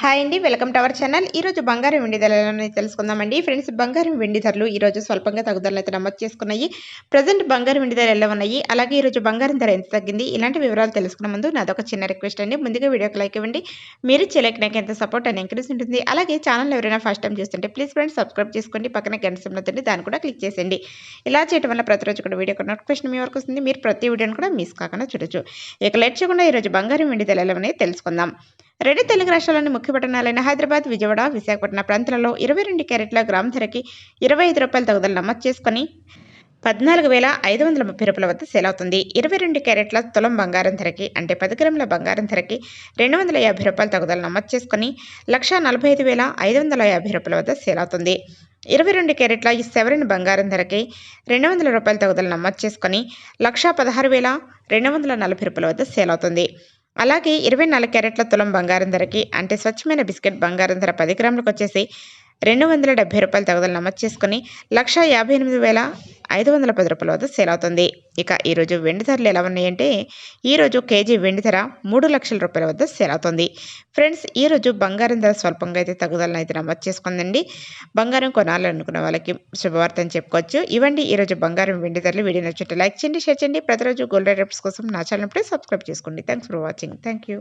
Hi అండి welcome to our channel. ఈ రోజు బంగారం వెండి ధరలను తెలుసుకుందామండి. ఫ్రెండ్స్ బంగారం వెండి ధరలు ఈరోజు స్వల్పంగా తగ్గుదలను అయితే నమోదు చేసుకున్నాయి. ప్రజెంట్ బంగారం వెండి ధరలు ఎలా ఉన్నాయి? అలాగే ఈరోజు బంగారం ధర ఎంత తగ్గింది? ఇలాంటి వివరాలు తెలుసుకున్న ముందు నాదొక చిన్న రిక్వెస్ట్ అండి. ముందుగా వీడియోకి లైక్ ఇవ్వండి. మీరు చెల్లెకి నాకు ఎంత సపోర్ట్ అని ఎంకరేజ్ ఉంటుంది. అలాగే ఛానల్ ఎవరైనా ఫస్ట్ టైం చూస్తుంటే ప్లీజ్ ఫ్రెండ్స్ సబ్స్క్రైబ్ చేసుకోండి. పక్కన గంట సింబల్ దాన్ని కూడా క్లిక్ చేసేయండి. ఇలా చేయడం వల్ల ప్రతిరోజు కూడా వీడియో నోటిఫికేషన్ మీ వరకు వస్తుంది. మీరు ప్రతి వీడియోని కూడా మిస్ కాకుండా చూడొచ్చు. ఇక లేట్ చేయకుండా ఈరోజు బంగారం వెండి ధరలు ఎలా ఉన్నాయి తెలుసుకుందాం. రెండు తెలుగు రాష్ట్రాల్లోని ముఖ్య పట్టణాలైన హైదరాబాద్ విజయవాడ విశాఖపట్నం ప్రాంతాలలో ఇరవై రెండు క్యారెట్ల గ్రామ ధరకి ఇరవై ఐదు రూపాయల తగుదల నమోదు చేసుకుని పద్నాలుగు వేల ఐదు వందల ముప్పై రూపాయల వద్ద సేల్ అవుతుంది. ఇరవై రెండు క్యారెట్ల తులం బంగారం ధరకి అంటే పది గ్రాముల బంగారం ధరకి రెండు వందల యాభై రూపాయల తగుదల నమోదు చేసుకుని లక్ష నలభై ఐదు వేల ఐదు వందల యాభై రూపాయల వద్ద సేల్ అవుతుంది. ఇరవై రెండు క్యారెట్ల ఈ సెవెన్ బంగారం ధరకి రెండు వందల రూపాయల తగుదల నమోదు చేసుకుని లక్ష పదహారు వేల రెండు వందల నలభై రూపాయల వద్ద సేల్ అవుతుంది. అలాగే ఇరవై నాలుగు క్యారెట్ల తులం బంగారం ధరకి అంటే స్వచ్ఛమైన బిస్కెట్ బంగారం ధర పది గ్రాములకు వచ్చేసి రెండు వందల డెబ్బై రూపాయల తగదలు నమోదు చేసుకుని లక్ష యాభై ఎనిమిది వేల ఐదు వందల పది రూపాయల వద్ద సేల్ అవుతుంది. ఇక ఈరోజు వెండి ధరలు ఎలా ఉన్నాయంటే ఈరోజు కేజీ వెండి ధర మూడు లక్షల రూపాయల వద్ద సేల్ అవుతుంది. ఫ్రెండ్స్ ఈరోజు బంగారం ధర స్వల్పంగా అయితే తగ్గుదలను అయితే నమోదు చేసుకుందండి. బంగారం కొనాలనుకున్న వాళ్ళకి శుభవార్త అని చెప్పుకోవచ్చు. ఇవ్వండి ఈరోజు బంగారం వెండి ధరలు. వీడియో నచ్చుంటే లైక్ చేయండి షేర్ చేయండి. ప్రతిరోజు గోల్డ్ రేట్స్ కోసం నా ఛానల్ సబ్స్క్రైబ్ చేసుకోండి. Thanks for watching thank you